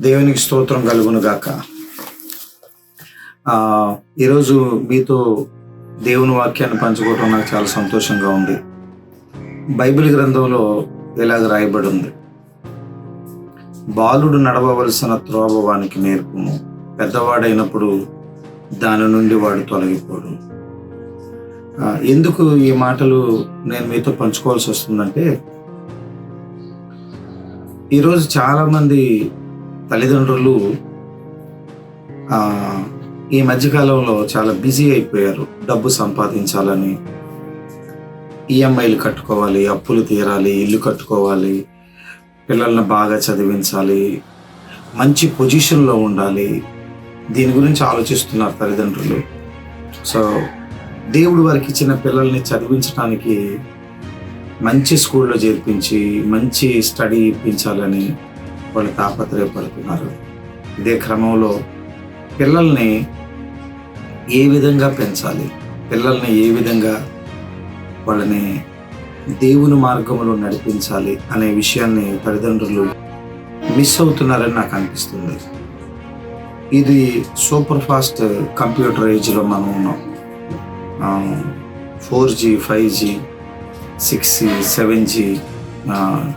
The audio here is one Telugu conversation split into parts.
దేవునికి స్తోత్రం కలుగును గాక. ఈరోజు మీతో దేవుని వాక్యాన్ని పంచుకోవటం నాకు చాలా సంతోషంగా ఉంది. బైబిల్ గ్రంథంలో ఇలాగ రాయబడి ఉంది బాలుడు నడవవలసిన త్రోభవానికి నేర్పును పెద్దవాడైనప్పుడు దాని నుండి వాడు తొలగిపోడు. ఎందుకు ఈ మాటలు నేను మీతో పంచుకోవాల్సి వస్తుందంటే ఈరోజు చాలామంది తల్లిదండ్రులు ఈ మధ్యకాలంలో చాలా బిజీ అయిపోయారు. డబ్బు సంపాదించాలని ఈఎంఐలు కట్టుకోవాలి అప్పులు తీరాలి ఇల్లు కట్టుకోవాలి పిల్లల్ని బాగా చదివించాలి మంచి పొజిషన్లో ఉండాలి. దీని గురించి ఆలోచిస్తున్నారు తల్లిదండ్రులు. సో దేవుడు వారికి ఇచ్చిన పిల్లల్ని చదివించడానికి మంచి స్కూల్లో చేర్పించి మంచి స్టడీ ఇప్పించాలని వాళ్ళు తాపత్రయపడుతున్నారు. ఇదే క్రమంలో పిల్లల్ని ఏ విధంగా పెంచాలి? పిల్లల్ని ఏ విధంగా వాళ్ళని దేవుని మార్గంలో నడిపించాలి అనే విషయాన్ని తల్లిదండ్రులు మిస్ అవుతున్నారని నాకు అనిపిస్తుంది. ఇది సూపర్ ఫాస్ట్ కంప్యూటర్ ఏజ్లో మనం ఉన్నాం. Four G five G six G seven G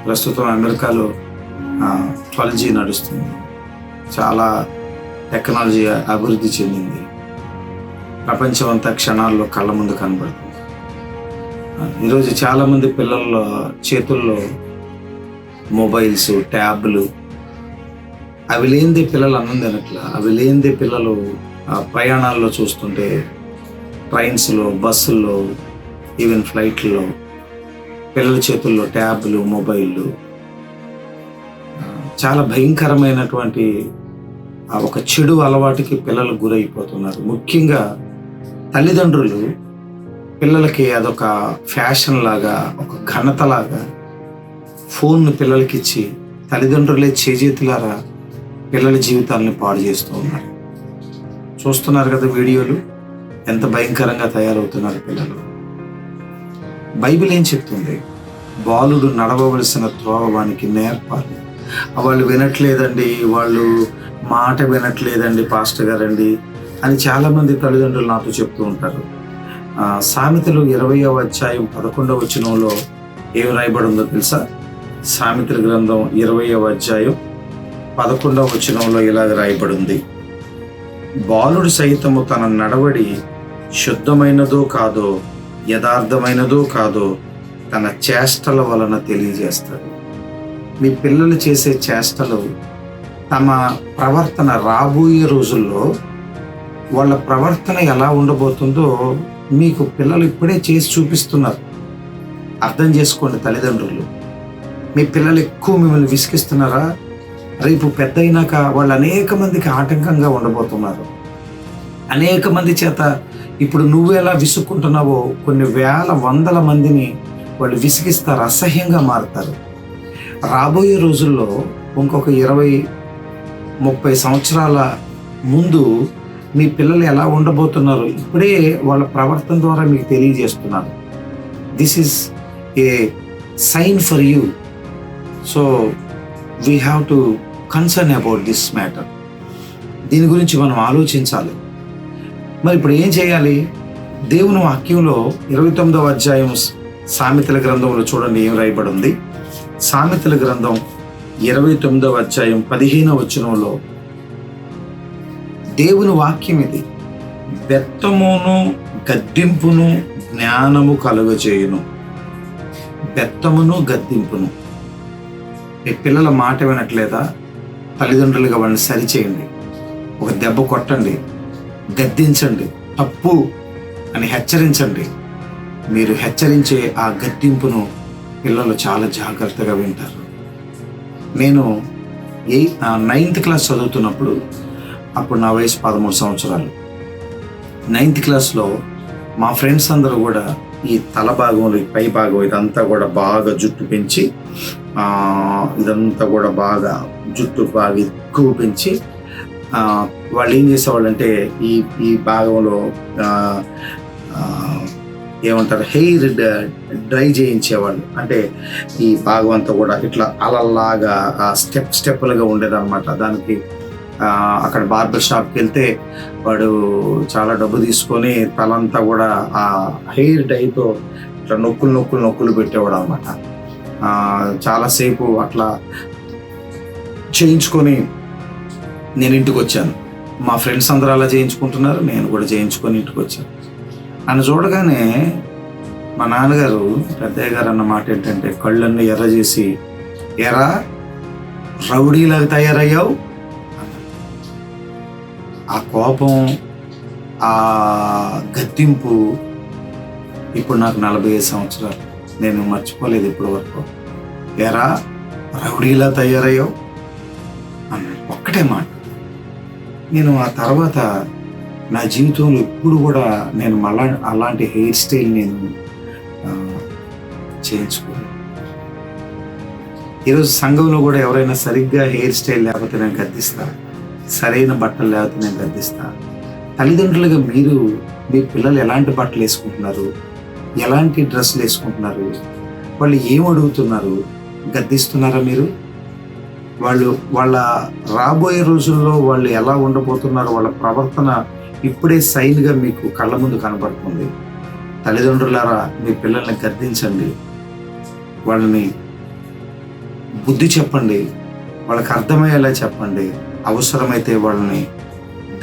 ప్రస్తుతం అమెరికాలో ట్వెల్వ్ జీ నడుస్తుంది. చాలా టెక్నాలజీ అభివృద్ధి చెందింది. ప్రపంచం అంతా క్షణాల్లో కళ్ళ ముందు కనబడుతుంది. ఈరోజు చాలామంది పిల్లల చేతుల్లో మొబైల్స్ ట్యాబ్లు అవి లేనిదే పిల్లలు అన్నం తినట్లా అవి లేనిదే పిల్లలు ఆ, ప్రయాణాల్లో చూస్తుంటే ట్రైన్స్లో బస్సుల్లో ఈవెన్ ఫ్లైట్లో పిల్లల చేతుల్లో ట్యాబ్లు మొబైళ్ళు చాలా భయంకరమైనటువంటి ఆ ఒక చెడు అలవాటుకి పిల్లలు గురైపోతున్నారు. ముఖ్యంగా తల్లిదండ్రులు పిల్లలకి అదొక ఫ్యాషన్ లాగా ఒక ఘనతలాగా ఫోన్ను పిల్లలకి ఇచ్చి తల్లిదండ్రులే చేజేతులారా పిల్లల జీవితాలను పాడు చేస్తూ ఉన్నారు. చూస్తున్నారు కదా వీడియోలు ఎంత భయంకరంగా తయారవుతున్నారు పిల్లలు. బైబిల్ ఏం చెప్తుంది? బాలుడు నడవవలసిన త్రోవ వానికి నేర్పాలి. వాళ్ళు వినట్లేదండి వాళ్ళు మాట వినట్లేదండి పాస్టర్ గారండి అని చాలామంది తల్లిదండ్రులు నాతో చెప్తూ ఉంటారు. సామెతలు ఇరవయవ అధ్యాయం పదకొండవ వచనంలో ఏం రాయబడి ఉందో తెలుసా? సామెతల గ్రంథం ఇరవయవ అధ్యాయం పదకొండవ వచనంలో ఇలాగ రాయబడింది. బాలుడు సైతము తన నడవడి శుద్ధమైనదో కాదో యథార్థమైనదో కాదో తన చేష్టల వలన తెలియజేస్తాడు. మీ పిల్లలు చేసే చేష్టలు తమ ప్రవర్తన రాబోయే రోజుల్లో వాళ్ళ ప్రవర్తన ఎలా ఉండబోతుందో మీకు పిల్లలు ఇప్పుడే చేసి చూపిస్తున్నారు. అర్థం చేసుకోండి తల్లిదండ్రులు. మీ పిల్లలు ఎక్కువ మిమ్మల్ని విసిగిస్తున్నారా? రేపు పెద్ద అయినాక వాళ్ళు అనేక మందికి ఆటంకంగా ఉండబోతున్నారు. అనేక మంది చేత ఇప్పుడు నువ్వు ఎలా విసుక్కుంటున్నావో కొన్ని వేల వందల మందిని వాళ్ళు విసిగిస్తారు అసహ్యంగా మారుతారు. రాబోయే రోజుల్లో ఇంకొక ఇరవై ముప్పై సంవత్సరాల ముందు మీ పిల్లలు ఎలా ఉండబోతున్నారు ఇప్పుడే వాళ్ళ ప్రవర్తన ద్వారా మీకు తెలియజేస్తున్నారు this is a sign for you so we have to concern about this matter దీని గురించి మనం ఆలోచించాలి. మరి ఇప్పుడు ఏం చేయాలి? దేవుని వాక్యంలో ఇరవై తొమ్మిదవ అధ్యాయం సామెతల గ్రంథంలో చూడండి ఏం రాయబడి ఉంది? సామెతల గ్రంథం ఇరవై తొమ్మిదవ అధ్యాయం పదిహేనవ వచనంలో దేవుని వాక్యం ఇది. బెత్తమును గద్దింపును జ్ఞానము కలుగజేయును. బెత్తమును గద్దింపును. మీ పిల్లల మాట వినట్లేదా? తల్లిదండ్రులుగా వాళ్ళని సరిచేయండి. ఒక దెబ్బ కొట్టండి. గద్దించండి. తప్పు అని హెచ్చరించండి. మీరు హెచ్చరించే ఆ గద్దింపును పిల్లలు చాలా జాగ్రత్తగా వింటారు. నేను ఎయి నైన్త్ క్లాస్ చదువుతున్నప్పుడు అప్పుడు నా వయసు పదమూడు సంవత్సరాలు. నైన్త్ క్లాస్లో మా ఫ్రెండ్స్ అందరూ కూడా ఈ తల భాగంలో ఈ పై భాగం ఇదంతా కూడా బాగా జుట్టు పెంచి ఇదంతా కూడా బాగా జుట్టు బాగా ఎక్కువ పెంచి వాళ్ళు ఏం చేసేవాళ్ళు అంటే ఈ ఈ భాగంలో ఏమంటారు హెయిర్ డ్రై చేయించేవాళ్ళు. అంటే ఈ భాగం అంతా కూడా ఇట్లా అలల్లాగా స్టెప్ స్టెప్లుగా ఉండేదన్నమాట. దానికి అక్కడ బార్బర్ షాప్కి వెళ్తే వాడు చాలా డబ్బు తీసుకొని తలంతా కూడా ఆ హెయిర్ డైతో ఇట్లా నొక్కులు నొక్కులు నొక్కులు పెట్టేవాడు అనమాట చాలాసేపు అట్లా చేయించుకొని నేను ఇంటికి వచ్చాను మా ఫ్రెండ్స్ అందరూ అలా చేయించుకుంటున్నారు నేను కూడా చేయించుకొని ఇంటికి వచ్చాను నన్ను చూడగానే మా నాన్నగారు పెద్దయ్య గారు అన్న మాట ఏంటంటే కళ్ళన్నీ ఎర్ర చేసి ఎరా రౌడీలాగా తయారయ్యావు? ఆ కోపం ఆ గద్దింపు ఇప్పుడు నాకు నలభై ఐదు సంవత్సరాలు. నేను మర్చిపోలేదు ఇప్పటి వరకు ఎరా రౌడీలా తయారయ్యావు? అన్నాడు ఒక్కటే మాట. నేను ఆ తర్వాత నా జీవితంలో ఎప్పుడు కూడా నేను మళ్ళా అలాంటి హెయిర్ స్టైల్ నేను చేయించుకోను. ఈరోజు సంఘంలో కూడా ఎవరైనా సరిగ్గా హెయిర్ స్టైల్ లేకపోతే నేను గద్దిస్తా. సరైన బట్టలు లేకపోతే నేను గద్దిస్తా. తల్లిదండ్రులుగా మీరు మీ పిల్లలు ఎలాంటి బట్టలు వేసుకుంటున్నారు? ఎలాంటి డ్రెస్సులు వేసుకుంటున్నారు? వాళ్ళు ఏం అడుగుతున్నారు? గద్దిస్తున్నారా మీరు? వాళ్ళు వాళ్ళ రాబోయే రోజుల్లో వాళ్ళు ఎలా ఉండబోతున్నారు వాళ్ళ ప్రవర్తన ఇప్పుడే సైన్గా మీకు కళ్ళ ముందు కనబడుతుంది తల్లిదండ్రులారా మీ పిల్లల్ని గర్దించండి వాళ్ళని బుద్ధి చెప్పండి. వాళ్ళకి అర్థమయ్యేలా చెప్పండి. అవసరమైతే వాళ్ళని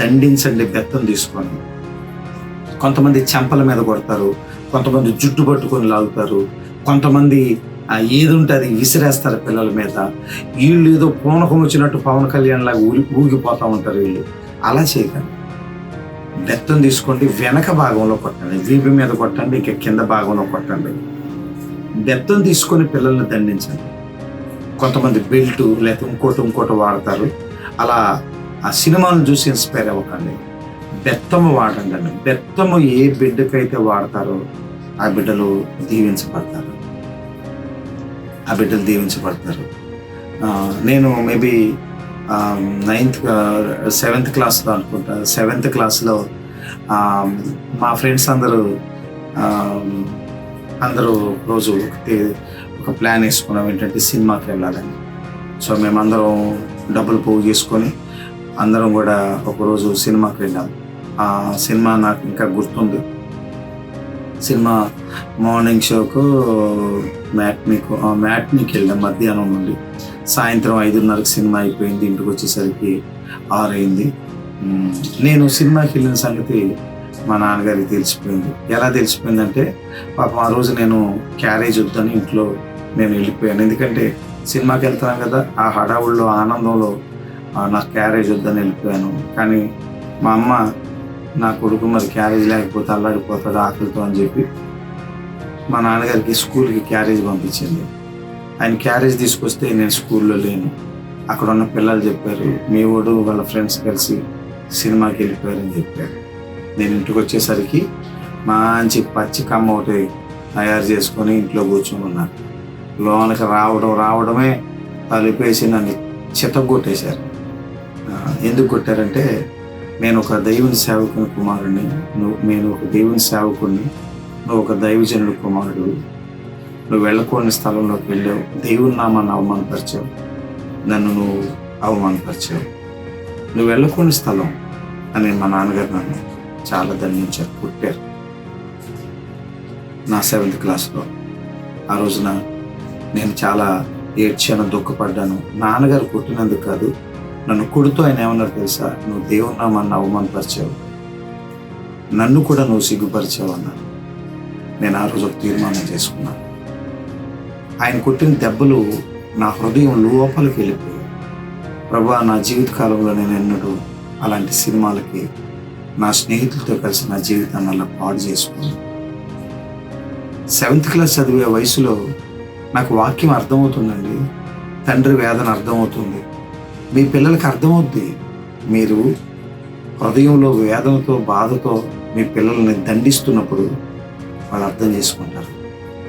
దండించండి బెత్తం తీసుకొని. కొంతమంది చెంపల మీద కొడతారు. కొంతమంది జుట్టు పట్టుకొని లాగుతారు. కొంతమంది ఏదుంటే అది విసిరేస్తారు పిల్లల మీద. వీళ్ళు ఏదో పూనకం వచ్చినట్టు పవన్ కళ్యాణ్ లాగా ఊగి ఊగిపోతూ ఉంటారు వీళ్ళు. అలా చేయకండి. డెత్తం తీసుకోండి వెనక భాగంలో కొట్టండి వీపు మీద కొట్టండి ఇక కింద భాగంలో కొట్టండి. బెత్తం తీసుకొని పిల్లల్ని దండించండి. కొంతమంది బెల్ట్ లేకపోతే ఇంకోటి ఇంకోటి వాడతారు. అలా ఆ సినిమాను చూసి ఇన్స్పైర్ అవ్వకండి. బెత్తము వాడండి. అండి బెత్తము ఏ బిడ్డకైతే వాడతారో ఆ బిడ్డలు దీవించబడతారు. ఆ బిడ్డలు దీవించబడతారు. నేను మేబీ నైన్త్ సెవెంత్ క్లాస్లో అనుకుంటా. సెవెంత్ క్లాస్లో మా ఫ్రెండ్స్ అందరూ అందరూ రోజు ఒక ప్లాన్ వేసుకున్నాం ఏంటంటే సినిమాకి వెళ్ళాలని. సో మేమందరం డబ్బులు పోగు చేసుకొని అందరం కూడా ఒకరోజు సినిమాకి వెళ్ళాం. ఆ సినిమా నాకు ఇంకా గుర్తుంది. సినిమా మార్నింగ్ షోకు మ్యాట్నీకు ఆ మ్యాట్నీకి వెళ్ళాం మధ్యాహ్నం నుండి. సాయంత్రం ఐదున్నరకు సినిమా అయిపోయింది ఇంటికి వచ్చేసరికి ఆరు అయింది నేను సినిమాకి వెళ్ళిన సంగతి మా నాన్నగారికి తెలిసిపోయింది. ఎలా తెలిసిపోయిందంటే పాపం ఆ రోజు నేను క్యారేజ్ వద్దని ఇంట్లో నేను వెళ్ళిపోయాను. ఎందుకంటే సినిమాకి వెళ్తున్నాను కదా ఆ హడావుల్లో ఆనందంలో నాకు క్యారేజ్ వద్దని వెళ్ళిపోయాను. కానీ మా అమ్మ నా కొడుకు మరి క్యారేజ్ లేకపోతే అల్లాడిపోతాడు ఆకలితో అని చెప్పి మా నాన్నగారికి స్కూల్కి క్యారేజ్ పంపించింది. ఆయన క్యారేజ్ తీసుకొస్తే నేను స్కూల్లో లేను. అక్కడ ఉన్న పిల్లలు చెప్పారు మీ వాడు వాళ్ళ ఫ్రెండ్స్ కలిసి సినిమాకి వెళ్ళిపోయారని చెప్పారు. నేను ఇంటికి వచ్చేసరికి మంచి పచ్చి కమ్మ ఒకటి తయారు చేసుకొని ఇంట్లో కూర్చొని ఉన్నాను. లోనకి రావడం రావడమే తలుపేసి నన్ను చితగొట్టేశారు ఎందుకు కొట్టారంటే నేను ఒక దైవుని సేవకుని కుమారుడిని నువ్వు నేను ఒక దేవుని సేవకుడిని నువ్వు ఒక దైవజనుడి కుమారుడు నువ్వు వెళ్ళకూడని స్థలంలోకి వెళ్ళావు దేవుని నామాన్ని అవమానపరిచావు నన్ను నువ్వు అవమానపరిచావు. నువ్వు వెళ్ళకుండా స్థలం అని మా నాన్నగారు నన్ను చాలా దండించారు పుట్టారు నా సెవెంత్ క్లాస్లో ఆ రోజున నేను చాలా ఏడ్చాను దుఃఖపడ్డాను. నాన్నగారు కొట్టినందుకు కాదు నన్ను కొడుతూ ఆయన ఏమన్నారు తెలుసా? నువ్వు దేవుని నామాన్ని అవమానపరిచావు. నన్ను కూడా నువ్వు సిగ్గుపరిచావు అన్నారు. నేను ఆ రోజు ఒక తీర్మానం చేసుకున్నాను. ఆయన కొట్టిన దెబ్బలు నా హృదయం లోపలికి వెళ్ళిపోయాయి. ప్రభా నా జీవిత కాలంలో నేను ఎన్నడూ అలాంటి సినిమాలకి నా స్నేహితులతో కలిసి నా జీవితాన్ని అలా పాడు చేసుకున్నాను సెవెంత్ క్లాస్ చదివే వయసులో నాకు వాక్యం అర్థమవుతుందండి. తండ్రి వేదన అర్థమవుతుంది. మీ పిల్లలకి అర్థమవుద్ది. మీరు హృదయంలో వేదనతో బాధతో మీ పిల్లల్ని దండిస్తున్నప్పుడు వాళ్ళు అర్థం చేసుకుంటారు.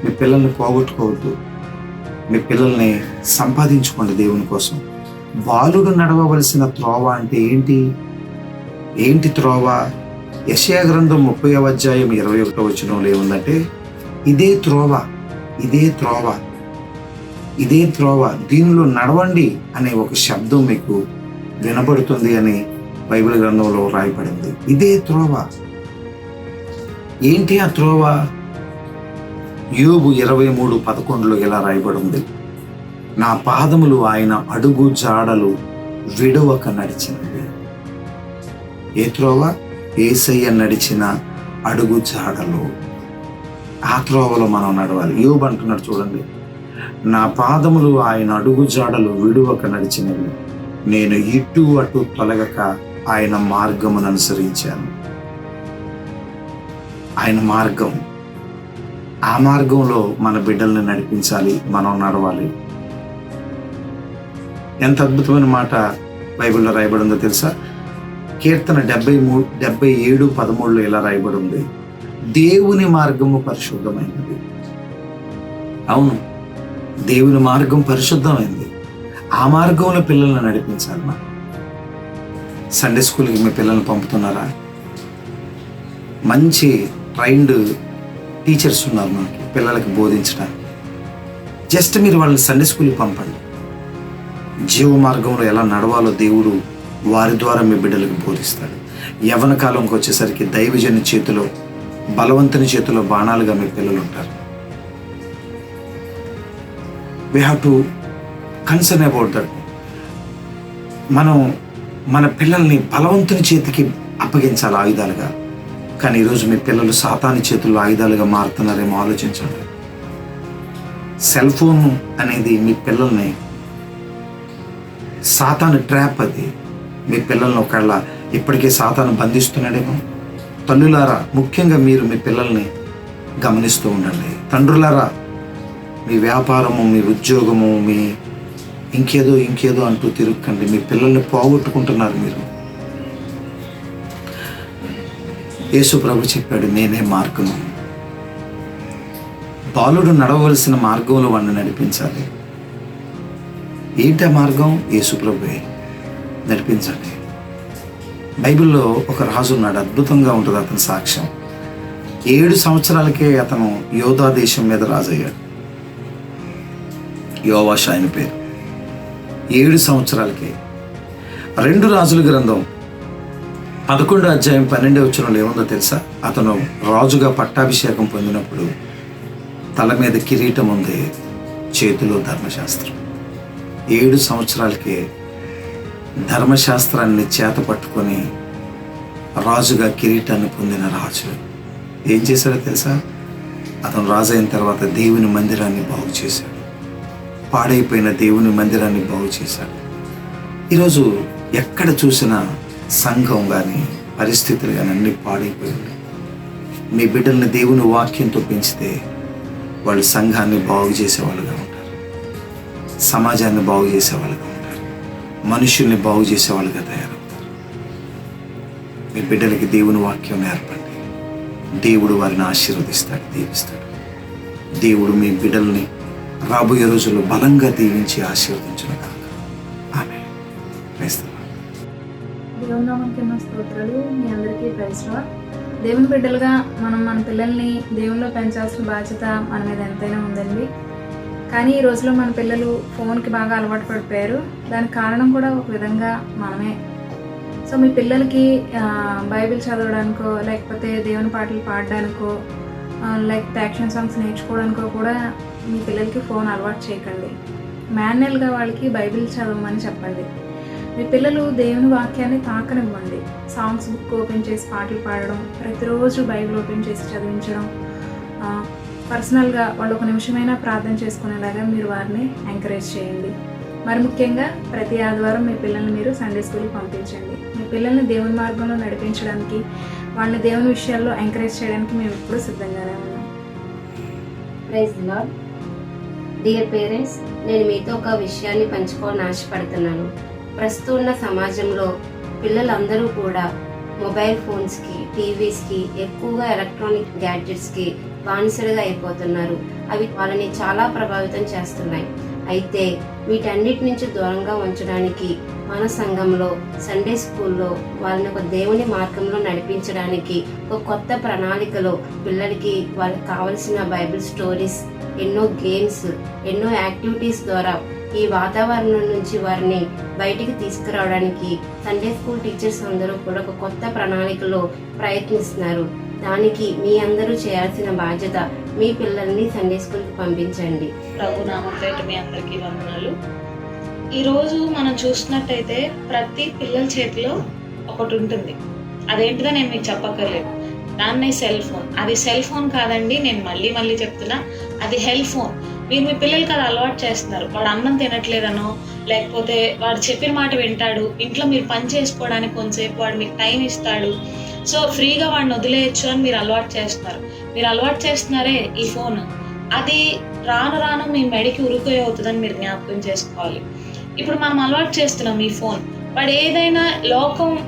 మీ పిల్లల్ని పోగొట్టుకోవద్దు. మీ పిల్లల్ని సంపాదించుకోండి దేవుని కోసం. బాలుడు నడవవలసిన త్రోవ అంటే ఏంటి? ఏంటి త్రోవ? యశయా గ్రంథం ముప్పై అధ్యాయం ఇరవై ఒకటో వచ్చినంలో ఏముందంటే ఇదే త్రోవ ఇదే త్రోవ ఇదే త్రోవ దీనిలో నడవండి అనే ఒక శబ్దం మీకు వినపడుతుంది అని బైబిల్ గ్రంథంలో రాయబడింది ఇదే త్రోవ. ఏంటి ఆ త్రోవ? యోబు ఇరవై మూడు పదకొండులో ఇలా రాయబడి ఉంది నా పాదములు ఆయన అడుగు జాడలు విడవక నడిచినవి. ఏ త్రోవ ఏసయ్య నడిచిన అడుగు జాడలు. ఆ త్రోవలో మనం నడవాలి. యోబు అంటున్నాడు చూడండి. నా పాదములు ఆయన అడుగు జాడలు విడువక నడిచినవి. నేను ఇటు అటు తొలగక ఆయన మార్గమును అనుసరించాను. ఆయన మార్గం. ఆ మార్గంలో మన బిడ్డల్ని నడిపించాలి. మనం నడవాలి. ఎంత అద్భుతమైన మాట బైబిల్లో రాయబడి ఉందో తెలుసా? కీర్తన డెబ్బై మూడు డెబ్బై ఏడు పదమూడులో ఇలా రాయబడి ఉంది దేవుని మార్గము పరిశుద్ధమైనది. అవును దేవుని మార్గం పరిశుద్ధమైంది. ఆ మార్గంలో పిల్లల్ని నడిపించాలి మా. సండే స్కూల్కి మీ పిల్లల్ని పంపుతున్నారా? మంచి ట్రైన్డ్ టీచర్స్ ఉన్నారు మనకి పిల్లలకి బోధించడానికి. జస్ట్ మీరు వాళ్ళని సండే స్కూల్కి పంపండి. జీవ మార్గంలో ఎలా నడవాలో దేవుడు వారి ద్వారా మీ బిడ్డలకు బోధిస్తాడు. యవన కాలంకి వచ్చేసరికి దైవజని చేతిలో బలవంతుని చేతిలో బాణాలుగా మీ పిల్లలు ఉంటారు we have to concern about that మనం మన పిల్లల్ని బలవంతుని చేతికి అప్పగించాలి ఆయుధాలుగా. కానీ ఈరోజు మీ పిల్లలు సాతాని చేతుల్లో ఆయుధాలుగా మారుతున్నారేమో ఆలోచించండి. సెల్ ఫోన్ అనేది మీ పిల్లల్ని సాతాను ట్రాప్ అది. మీ పిల్లల్ని ఒకళ్ళ ఇప్పటికే సాతాను బంధిస్తున్నాడేమో. తల్లులారా ముఖ్యంగా మీరు మీ పిల్లల్ని గమనిస్తూ ఉండండి. తండ్రులారా మీ వ్యాపారము మీ ఉద్యోగము మీ ఇంకేదో ఇంకేదో అంటూ తిరుక్కండి. మీ పిల్లల్ని పోగొట్టుకుంటున్నారు మీరు. యేసు ప్రభు చెప్పాడు నేనే మార్గము. బాలుడు నడవలసిన మార్గంలో వాడిని నడిపించాలి. ఏంటి ఆ మార్గం యేసుప్రభువే. నడిపించండి. బైబిల్లో ఒక రాజు ఉన్నాడు అద్భుతంగా ఉంటుంది అతని సాక్ష్యం. ఏడు సంవత్సరాలకే అతను యోధా దేశం మీద రాజయ్యాడు. యోవాష ఆయన పేరు. ఏడు సంవత్సరాలకే. రెండు రాజుల గ్రంథం. పదకొండు అధ్యాయం పన్నెండు వచ్చినలో ఏముందో తెలుసా? అతను రాజుగా పట్టాభిషేకం పొందినప్పుడు తల మీద కిరీటం ఉంది చేతిలో ధర్మశాస్త్రం. ఏడు సంవత్సరాలకే ధర్మశాస్త్రాన్ని చేత పట్టుకొని రాజుగా కిరీటాన్ని పొందిన రాజు. ఏం చేశాడో తెలుసా? అతను రాజు అయిన తర్వాత దేవుని మందిరాన్ని బాగు చేశాడు. పాడైపోయిన దేవుని మందిరాన్ని బాగు చేశాడు. ఈరోజు ఎక్కడ చూసినా సంఘం కానీ పరిస్థితులు కానీ అన్నీ పాడైపోయింది మీ బిడ్డల్ని దేవుని వాక్యంతో పెంచితే వాళ్ళు సంఘాన్ని బాగు చేసేవాళ్ళుగా ఉంటారు సమాజాన్ని బాగు చేసేవాళ్ళుగా మనుషుల్ని బాగు చేసేవాళ్ళుగా తయారవుతారు మీ బిడ్డలకి దేవుని వాక్యం నేర్పండి. దేవుడు వారిని ఆశీర్వదిస్తాడు దీవిస్తాడు. దేవుడు మీ బిడ్డల్ని రాబోయే రోజుల్లో బలంగా దీవించి ఆశీర్వదించిన కాక ఆమె దేవుని ఉన్న స్తోత్రాలు. మీ అందరికీ ప్రైజ్రా దేవుని బిడ్డలుగా మనం మన పిల్లల్ని దేవునిలో పెంచాల్సిన బాధ్యత మన మీద ఎంతైనా ఉందండి. కానీ ఈ రోజులో మన పిల్లలు ఫోన్కి బాగా అలవాటు పడిపోయారు. దానికి కారణం కూడా ఒక విధంగా మనమే. సో మీ పిల్లలకి బైబిల్ చదవడానికో లేకపోతే దేవుని పాటలు పాడడానికో లైక్ లేకపోతే యాక్షన్ సాంగ్స్ నేర్చుకోవడానికో కూడా మీ పిల్లలకి ఫోన్ అలవాటు చేయకండి. మాన్యువల్గా వాళ్ళకి బైబిల్ చదవమని చెప్పండి. మీ పిల్లలు దేవుని వాక్యాన్ని తాకనివ్వండి. సాంగ్స్ బుక్ ఓపెన్ చేసి పాటలు పాడడం ప్రతిరోజు బైబిల్ ఓపెన్ చేసి చదివించడం పర్సనల్గా వాళ్ళు ఒక నిమిషమైనా ప్రార్థన చేసుకునేలాగా మీరు వారిని ఎంకరేజ్ చేయండి. మరి ముఖ్యంగా ప్రతి ఆదివారం మీ పిల్లల్ని మీరు సండే స్కూల్కి పంపించండి. మీ పిల్లల్ని దేవుని మార్గంలో నడిపించడానికి వాళ్ళని దేవుని విషయాల్లో ఎంకరేజ్ చేయడానికి మేము ఎప్పుడూ సిద్ధంగానే ఉన్నాం. ప్రైజ్ లాడ్ డియర్ పేరెంట్స్ నేను మీతో ఒక విషయాన్ని పంచుకోవాలని ఆశపడుతున్నాను. ప్రస్తుతం ఉన్న సమాజంలో పిల్లలందరూ కూడా మొబైల్ ఫోన్స్కి టీవీస్కి ఎక్కువగా ఎలక్ట్రానిక్ గ్యాడ్జెట్స్కి బానిసలుగా అయిపోతున్నారు. అవి వాళ్ళని చాలా ప్రభావితం చేస్తున్నాయి. అయితే వీటన్నిటి నుంచి దూరంగా ఉంచడానికి మన సంఘంలో సండే స్కూల్లో వాళ్ళని ఒక దేవుని మార్గంలో నడిపించడానికి ఒక కొత్త ప్రణాళికలో పిల్లలకి వాళ్ళకి కావలసిన బైబిల్ స్టోరీస్ ఎన్నో గేమ్స్ ఎన్నో యాక్టివిటీస్ ద్వారా ఈ వాతావరణం నుంచి వారిని బయటికి తీసుకురావడానికి సండే స్కూల్ టీచర్స్ అందరూ కూడా ఒక కొత్త ప్రణాళికలో ప్రయత్నిస్తున్నారు. దానికి మీ అందరూ చేయాల్సిన బాధ్యత మీ పిల్లల్ని సండే స్కూల్కి పంపించండి. ప్రభు నామపేట మీ అందరికీ వందనాలు. ఈరోజు మనం చూసినట్టయితే ప్రతి పిల్లల చేతిలో ఒకటి ఉంటుంది. అదేంటిదో నేను మీకు చెప్పక్కర్లేదు. దాన్నే సెల్ ఫోన్. అది సెల్ ఫోన్ కాదండి నేను మళ్ళీ మళ్ళీ చెప్తున్నా. అది హెల్ ఫోన్. మీరు మీ పిల్లలకి అది అలవాటు చేస్తున్నారు. వాడు అన్నం తినట్లేదనో లేకపోతే వాడు చెప్పిన మాట వింటాడు. ఇంట్లో మీరు పని చేసుకోవడానికి కొంతసేపు వాడు మీకు టైం ఇస్తాడు. సో ఫ్రీగా వాడిని వదిలేయచ్చు అని మీరు అలవాటు చేస్తున్నారు. మీరు అలవాటు చేస్తున్నారే ఈ ఫోన్. అది రాను రాను మీ మెడికి ఉరుకు అవుతుందని మీరు జ్ఞాపకం చేసుకోవాలి. ఇప్పుడు మనం అలవాటు చేస్తున్నాం ఈ ఫోన్. వాడు ఏదైనా లోకం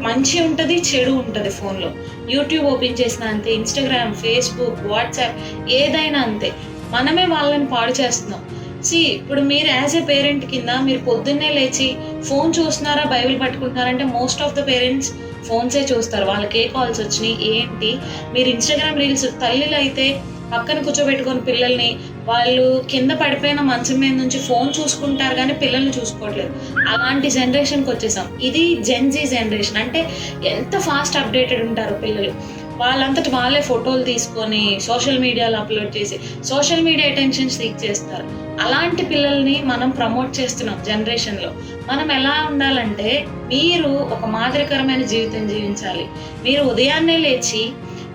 మంచి ఉంటుంది చెడు ఉంటుంది ఫోన్లో. యూట్యూబ్ ఓపెన్ చేసిన అంతే ఇన్స్టాగ్రామ్ ఫేస్బుక్ వాట్సాప్ ఏదైనా అంతే. మనమే వాళ్ళని పాడు చేస్తున్నాం. సి ఇప్పుడు మీరు యాజ్ ఏ పేరెంట్ కింద మీరు పొద్దున్నే లేచి ఫోన్ చూస్తున్నారా బైబిల్ పట్టుకుంటున్నారంటే మోస్ట్ ఆఫ్ ద పేరెంట్స్ ఫోన్సే చూస్తారు. వాళ్ళకి ఏ కాల్స్ వచ్చినాయి? ఏంటి? మీరు ఇన్స్టాగ్రామ్ రీల్స్ తల్లిలు అయితే పక్కన కూర్చోబెట్టుకొని పిల్లల్ని వాళ్ళు కింద పడిపోయిన మంచం మీద నుంచి ఫోన్ చూసుకుంటారు కానీ పిల్లల్ని చూసుకోవట్లేదు. అలాంటి జనరేషన్కి వచ్చేసాం. ఇది జెన్జీ జనరేషన్ అంటే ఎంత ఫాస్ట్ అప్డేటెడ్ ఉంటారు పిల్లలు? వాళ్ళంతటి వాళ్ళే ఫోటోలు తీసుకొని సోషల్ మీడియాలో అప్లోడ్ చేసి సోషల్ మీడియా అటెన్షన్ సీక్ చేస్తారు. అలాంటి పిల్లల్ని మనం ప్రమోట్ చేస్తున్నాం జనరేషన్లో. మనం ఎలా ఉండాలంటే మీరు ఒక మాదిరికరమైన జీవితం జీవించాలి. మీరు ఉదయాన్నే లేచి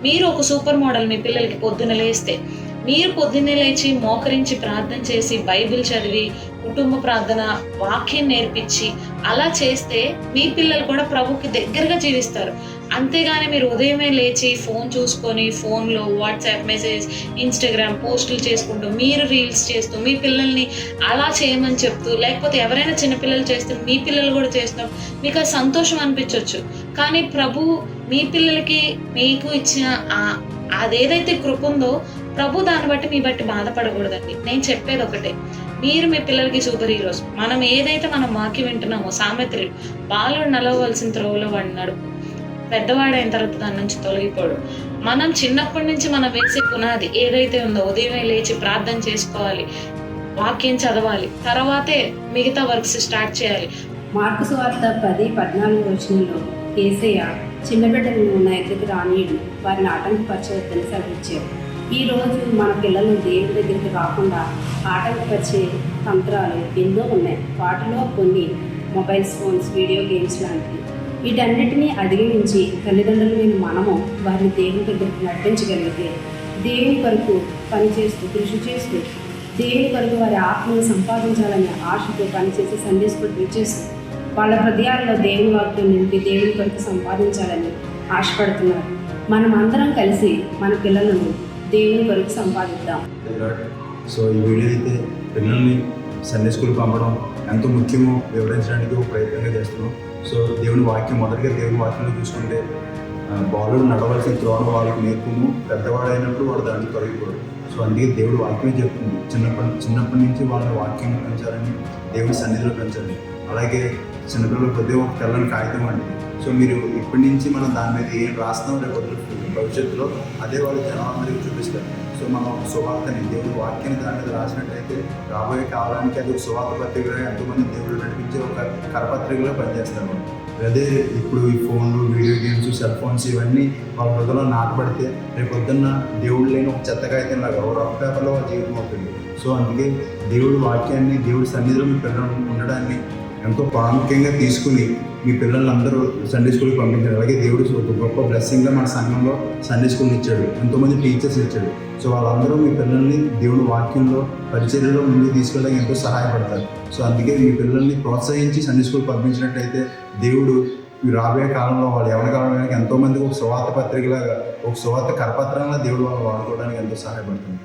మీరు ఒక సూపర్ మోడల్ మీ పిల్లలకి పొద్దున లేస్తే మీరు పొద్దున్నే లేచి మోకరించి ప్రార్థన చేసి బైబిల్ చదివి కుటుంబ ప్రార్థన వాక్యం నేర్పించి అలా చేస్తే మీ పిల్లలు కూడా ప్రభుకి దగ్గరగా జీవిస్తారు. అంతేగాని మీరు ఉదయమే లేచి ఫోన్ చూసుకొని ఫోన్లో వాట్సాప్ మెసేజ్ ఇన్స్టాగ్రామ్ పోస్టులు చేసుకుంటూ మీరు రీల్స్ చేస్తూ మీ పిల్లల్ని అలా చేయమని చెప్తూ లేకపోతే ఎవరైనా చిన్నపిల్లలు చేస్తూ మీ పిల్లలు కూడా చేస్తాం మీకు అది సంతోషం అనిపించవచ్చు కానీ ప్రభు మీ పిల్లలకి మీకు ఇచ్చిన అదేదైతే కృప ఉందో ప్రభు దాన్ని బట్టి మీ బట్టి బాధపడకూడదండి. నేను చెప్పేది ఒకటే. మీరు మీ పిల్లలకి సూపర్ హీరోస్ మనం ఏదైతే మనం మాకి వింటున్నామో సామెత్రి బాలుడు నలవలసిన త్రోవలో వాడిని నడుపు. పెద్దవాడైన తర్వాత దాని నుంచి తొలగిపోడు. మనం చిన్నప్పటి నుంచి మనం వేసే పునాది ఏదైతే ఉందో ఉదయమే లేచి ప్రార్థన చేసుకోవాలి వాక్యం చదవాలి తర్వాతే మిగతా వర్క్స్ స్టార్ట్ చేయాలి. మార్కు సువార్త పది పద్నాలుగు వచనంలో ఏసయ్య చిన్న బిడ్డలను నా ఎదురుకు రానీయుడు వారిని ఆటంకపరచవద్దని సెలవిచ్చారు ఈ రోజు మన పిల్లలు దేవుడి దగ్గరికి రాకుండా ఆటంకపరిచే తంత్రాలు ఎన్నో ఉన్నాయి. వాటిలో కొన్ని మొబైల్ ఫోన్స్ వీడియో గేమ్స్ లాంటివి. వీటన్నిటినీ అధిగమించి తల్లిదండ్రులైన మనము వారిని దేవుని దగ్గరికి నడిపించగలిగితే దేవుని కొరకు పనిచేస్తూ కృషి చేస్తూ దేవుని కొరకు వారి ఆత్మను సంపాదించాలనే ఆశతో పనిచేసి సండే చేస్తూ వాళ్ళ హృదయాల్లో దేవుని వాక్యం నింపి దేవుని కొరకు సంపాదించాలని ఆశపడుతున్నారు. మనం అందరం కలిసి మన పిల్లలను దేవుని కొరకు సంపాదిద్దాం. సో ఈ వీడియో అయితే పిల్లల్ని సండే స్కూల్ పంపడం ఎంతో ముఖ్యమో వివరించడానికి ఒక ప్రయత్నంగా చేస్తున్నాం. సో దేవుని వాక్యం మొదటిగా దేవుని వాక్యంలో చూసుకుంటే బాలుడు నడవలసిన త్రోణ వాళ్ళకి నేర్పుము పెద్దవాడైనప్పుడు వాడు దాన్ని తొలగిపోడు. సో అందుకే దేవుడు వాక్యమే చెప్తుంది. చిన్నప్పటి చిన్నప్పటి నుంచి వాళ్ళ వాక్యం పెంచాలని దేవుని సన్నిధిలో పెంచాలి అలాగే చిన్నపిల్లలు కొద్దిగా ఒక తెల్లని కాగితం అండి. సో మీరు ఇప్పటి నుంచి మనం దాని మీద ఏం రాస్తాం రేపు భవిష్యత్తులో అదే వాళ్ళు జనాలందరికీ చూపిస్తారు సో మనం ఒక సువార్తని దేవుడు వాక్యాన్ని దాని మీద రాసినట్టయితే రాబోయే కాలానికి అది ఒక సువార్త పత్రికగా ఎంతోమంది దేవుడు నడిపించే ఒక కరపత్రికలో పనిచేస్తాను అదే ఇప్పుడు ఈ ఫోన్లు వీడియో గేమ్స్ సెల్ ఫోన్స్ ఇవన్నీ వాళ్ళ హృదయంలో నాటబడితే రేపు పొద్దున్న దేవుడు లేని ఒక చెత్తగా అయితే లాగా ఒక రఫ్ పేపర్లో జీవితం అవుతుంది. సో అందుకే దేవుడు వాక్యాన్ని దేవుడి సన్నిధిలో మీ పిల్లలు ఉండడాన్ని ఎంతో ప్రాముఖ్యంగా తీసుకుని మీ పిల్లలందరూ సండే స్కూల్కి పంపించారు. అలాగే దేవుడు ఒక గొప్ప బ్లెస్సింగ్గా మన సంఘంలో సండే స్కూల్ ఇచ్చాడు. ఎంతోమంది టీచర్స్ ఇచ్చాడు. సో వాళ్ళందరూ మీ పిల్లల్ని దేవుడు వాక్యంలో పరిచర్యలో ముందుకు తీసుకెళ్ళడానికి ఎంతో సహాయపడతారు. సో అందుకే మీ పిల్లల్ని ప్రోత్సహించి సండే స్కూల్ పంపించినట్టయితే దేవుడు ఈ రాబోయే కాలంలో వాళ్ళు ఎవరి కాలంలో ఎంతోమంది ఒక సువార్త పత్రికలాగా ఒక సువార్త కరపత్రంగా దేవుడు వాళ్ళు వాడుకోవడానికి ఎంతో సహాయపడుతుంది.